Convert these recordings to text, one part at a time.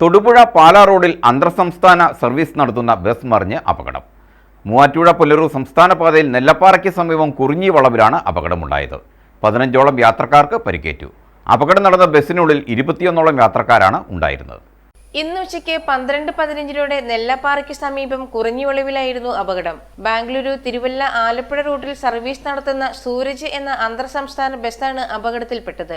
തൊടുപുഴ പാലാ റോഡിൽ അന്തർസംസ്ഥാന സർവീസ് നടത്തുന്ന ബസ് മറിഞ്ഞ് അപകടം. മൂവാറ്റുപുഴ പുലരൂർ സംസ്ഥാന പാതയിൽ നെല്ലപ്പാറയ്ക്ക് സമീപം കുറിഞ്ഞി വളവിലാണ് അപകടമുണ്ടായത്. പതിനഞ്ചോളം യാത്രക്കാർക്ക് പരിക്കേറ്റു. അപകടം നടന്ന ബസ്സിനുള്ളിൽ ഇരുപത്തിയൊന്നോളം യാത്രക്കാരാണ് ഉണ്ടായിരുന്നത്. ഇന്ന് ഉച്ചയ്ക്ക് പന്ത്രണ്ട് പതിനഞ്ചിനോടെ നെല്ലപ്പാറയ്ക്ക് സമീപം കുറിഞ്ഞിവളവിലായിരുന്നു അപകടം. ബാംഗ്ലൂരു തിരുവല്ല ആലപ്പുഴ റൂട്ടിൽ സർവീസ് നടത്തുന്ന സൂരജ് എന്ന അന്തർ സംസ്ഥാന ബസ്സാണ് അപകടത്തിൽപ്പെട്ടത്.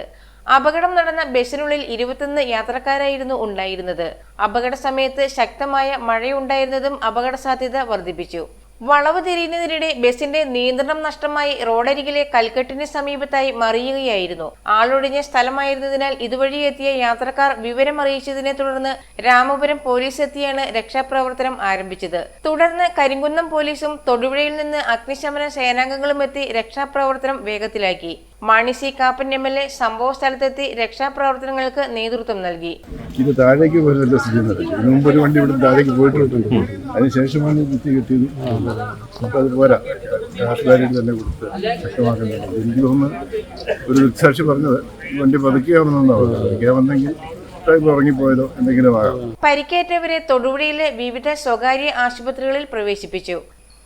അപകടം നടന്ന ബസ്സിനുള്ളിൽ ഇരുപത്തൊന്ന് യാത്രക്കാരായിരുന്നു ഉണ്ടായിരുന്നത്. അപകട സമയത്ത് ശക്തമായ മഴയുണ്ടായിരുന്നതും അപകട സാധ്യത വർദ്ധിപ്പിച്ചു. വളവ് തിരിയുന്നതിനിടെ ബസിന്റെ നിയന്ത്രണം നഷ്ടമായി റോഡരികിലെ കൽക്കെട്ടിന് സമീപത്തായി മറിയുകയായിരുന്നു. ആളൊഴിഞ്ഞ സ്ഥലമായിരുന്നതിനാൽ ഇതുവഴി എത്തിയ യാത്രക്കാർ വിവരം അറിയിച്ചതിനെ തുടർന്ന് രാമപുരം പോലീസ് എത്തിയാണ് രക്ഷാപ്രവർത്തനം ആരംഭിച്ചത്. തുടർന്ന് കരിങ്കുന്നം പോലീസും തൊടുപുഴയിൽ നിന്ന് അഗ്നിശമന സേനാംഗങ്ങളും എത്തി രക്ഷാപ്രവർത്തനം വേഗത്തിലാക്കി. Mani C Kappan M L A സംഭവ സ്ഥലത്തെത്തി രക്ഷാപ്രവർത്തനങ്ങൾക്ക് നേതൃത്വം നൽകി. ഇത് താഴേക്ക് പോയതല്ല സ്ഥിതി നടക്കും ഇതിനു മുമ്പ് ഒരു വണ്ടി ഇവിടെ താഴേക്ക് പോയിട്ടുണ്ട്. അതിനുശേഷമാണ് കിട്ടിയത് അപ്പോൾ അത് പോരാ. നാട്ടുകാരുടെ തന്നെ കൊടുത്ത് ശക്തമാക്കേണ്ടത് എനിക്ക് തോന്നുന്നു ഒരു ദൃക്സാക്ഷി പറഞ്ഞത് ഈ വണ്ടി പതുക്കിയാവുന്നതാണ് പതുക്കിയാവുന്നെങ്കിൽ ഡ്രൈവർ ഇറങ്ങിപ്പോയതോ എന്തെങ്കിലും ആകാം. പരിക്കേറ്റവരെ തൊടുപുഴയിലെ വിവിധ സ്വകാര്യ ആശുപത്രികളിൽ പ്രവേശിപ്പിച്ചു.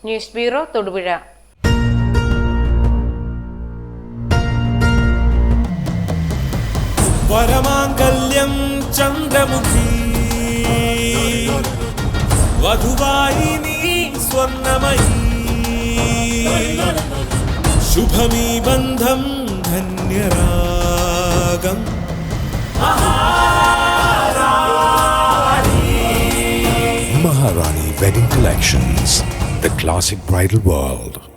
News bureau Thodupuzha. वरमाङ्गल्यं चन्द्रमुखी वधुवाहिनी स्वर्णमयी शुभमी बन्धं धन्यरागम् Maharani Wedding Collections, the classic bridal world.